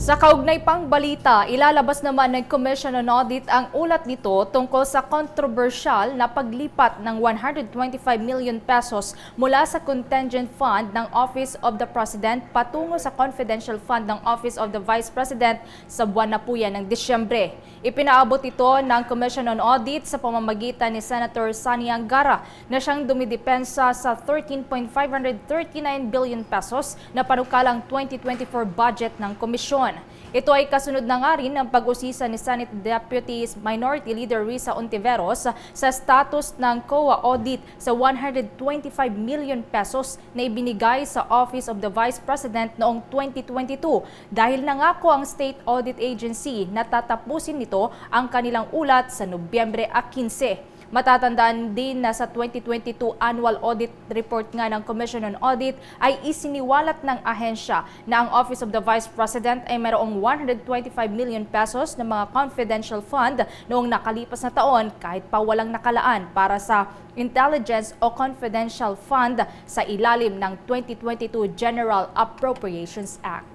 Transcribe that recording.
Sa kaugnay pang balita, ilalabas naman ng Commission on Audit ang ulat nito tungkol sa kontrobersyal na paglipat ng 125 million pesos mula sa contingent fund ng Office of the President patungo sa confidential fund ng Office of the Vice President sa buwan na po ng Disyembre. Ipinaabot ito ng Commission on Audit sa pamamagitan ni Senator Sani Angara na siyang dumidepensa sa 13.539 billion pesos na panukalang 2024 budget ng komisyon. Ito ay kasunod na nga rin ng pag-usisa ni Senate Deputy Minority Leader Risa Ontiveros sa status ng COA audit sa 125 million pesos na ibinigay sa Office of the Vice President noong 2022 dahil nangako ang State Audit Agency na tatapusin nito ang kanilang ulat sa Nobyembre 15. Matatandaan din na sa 2022 Annual Audit Report nga ng Commission on Audit ay isiniwalat ng ahensya na ang Office of the Vice President ay mayroong 125 million pesos na mga confidential fund noong nakalipas na taon kahit pa walang nakalaan para sa intelligence o confidential fund sa ilalim ng 2022 General Appropriations Act.